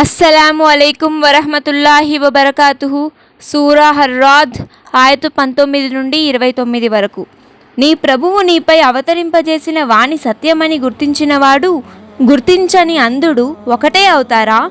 అస్సలాము అలైకుం వరహమతుల్లాహి వబర్కాతుహు. సూరా హర్రాద్ ఆయతు పంతొమ్మిది నుండి ఇరవై తొమ్మిది వరకు. నీ ప్రభువు నీపై అవతరింపజేసిన వాణి సత్యమని గుర్తించినవాడు గుర్తించని అంధుడు ఒకటే అవుతారా?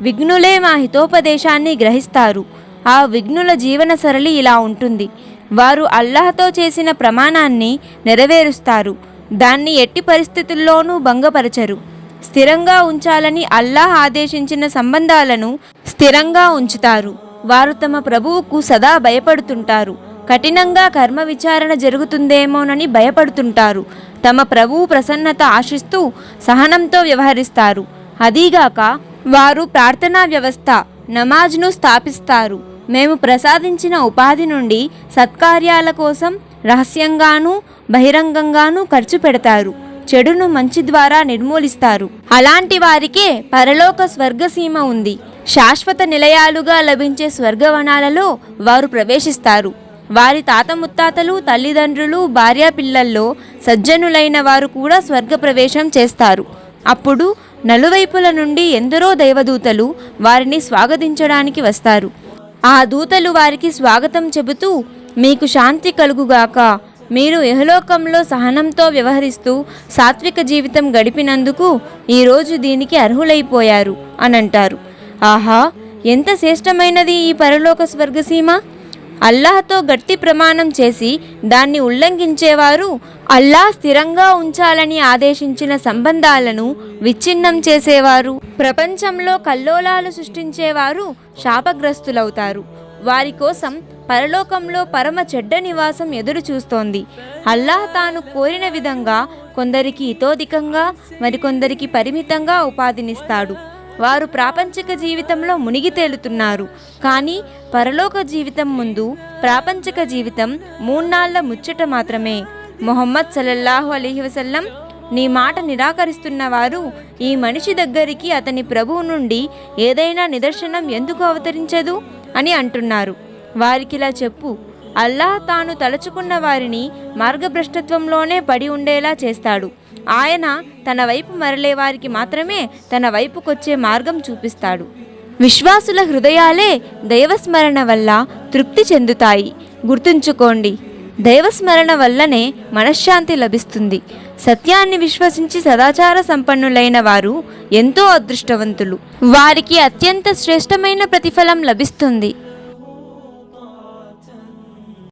విఘ్నులే మా హితోపదేశాన్ని గ్రహిస్తారు. ఆ విఘ్నుల జీవన సరళి ఇలా ఉంటుంది. వారు అల్లాహతో చేసిన ప్రమాణాన్ని నెరవేరుస్తారు. దాన్ని ఎట్టి పరిస్థితుల్లోనూ భంగపరచరు. స్థిరంగా ఉంచాలని అల్లాహ్ ఆదేశించిన సంబంధాలను స్థిరంగా ఉంచుతారు. వారు తమ ప్రభువుకు సదా భయపడుతుంటారు. కఠినంగా కర్మ విచారణ జరుగుతుందేమోనని భయపడుతుంటారు. తమ ప్రభువు ప్రసన్నత ఆశిస్తూ సహనంతో వ్యవహరిస్తారు. అదీగాక వారు ప్రార్థనా వ్యవస్థ నమాజ్ను స్థాపిస్తారు. మేము ప్రసాదించిన ఉపాధి నుండి సత్కార్యాల కోసం రహస్యంగానూ బహిరంగంగానూ ఖర్చు పెడతారు. చెడును మంచి ద్వారా నిర్మూలిస్తారు. అలాంటి వారికే పరలోక స్వర్గసీమ ఉంది. శాశ్వత నిలయాలుగా లభించే స్వర్గవనాలలో వారు ప్రవేశిస్తారు. వారి తాత ముత్తాతలు తల్లిదండ్రులు భార్యా పిల్లల్లో సజ్జనులైన వారు కూడా స్వర్గ ప్రవేశం చేస్తారు. అప్పుడు నలువైపుల నుండి ఎందరో దైవదూతలు వారిని స్వాగతించడానికి వస్తారు. ఆ దూతలు వారికి స్వాగతం చెబుతూ మీకు శాంతి కలుగుగాక మీరు ఇహలోకంలో సహనంతో వ్యవహరిస్తూ సాత్విక జీవితం గడిపినందుకు ఈరోజు దీనికి అర్హులైపోయారు అని అంటారు ఆహా ఎంత శ్రేష్టమైనది ఈ పరలోక స్వర్గసీమ? అల్లాహతో గట్టి ప్రమాణం చేసి దాన్ని ఉల్లంఘించేవారు అల్లాహ్ స్థిరంగా ఉంచాలని ఆదేశించిన సంబంధాలను విచ్ఛిన్నం చేసేవారు. ప్రపంచంలో కల్లోలాలు సృష్టించేవారు శాపగ్రస్తులవుతారు. వారి కోసం పరలోకంలో పరమ చెడ్డ నివాసం ఎదురు చూస్తోంది. అల్లాహ్ తాను కోరిన విధంగా కొందరికి ఇతోధికంగా మరికొందరికి పరిమితంగా ఉపాధినిస్తాడు. వారు ప్రాపంచిక జీవితంలో మునిగి తేలుతున్నారు. కానీ పరలోక జీవితం ముందు ప్రాపంచిక జీవితం మూన్నాళ్ళ ముచ్చట మాత్రమే. మొహమ్మద్ సల్లల్లాహు అలీహి వసల్లం నీ మాట నిరాకరిస్తున్న వారు ఈ మనిషి దగ్గరికి అతని ప్రభువు నుండి ఏదైనా నిదర్శనం ఎందుకు అవతరించదు? అని అంటున్నారు. వారికిలా చెప్పు అల్లాహ్ తాను తలుచుకున్న వారిని మార్గభ్రష్టత్వంలోనే పడి ఉండేలా చేస్తాడు. ఆయన తన వైపు మరలే వారికి మాత్రమే తన వైపుకొచ్చే మార్గం చూపిస్తాడు. విశ్వాసుల హృదయాలే దైవస్మరణ వల్ల తృప్తి చెందుతాయి. గుర్తుంచుకోండి దైవస్మరణ వల్లనే మనశ్శాంతి లభిస్తుంది. సత్యాన్ని విశ్వసించి సదాచార సంపన్నులైన వారు ఎంతో అదృష్టవంతులు. వారికి అత్యంత శ్రేష్టమైన ప్రతిఫలం లభిస్తుంది.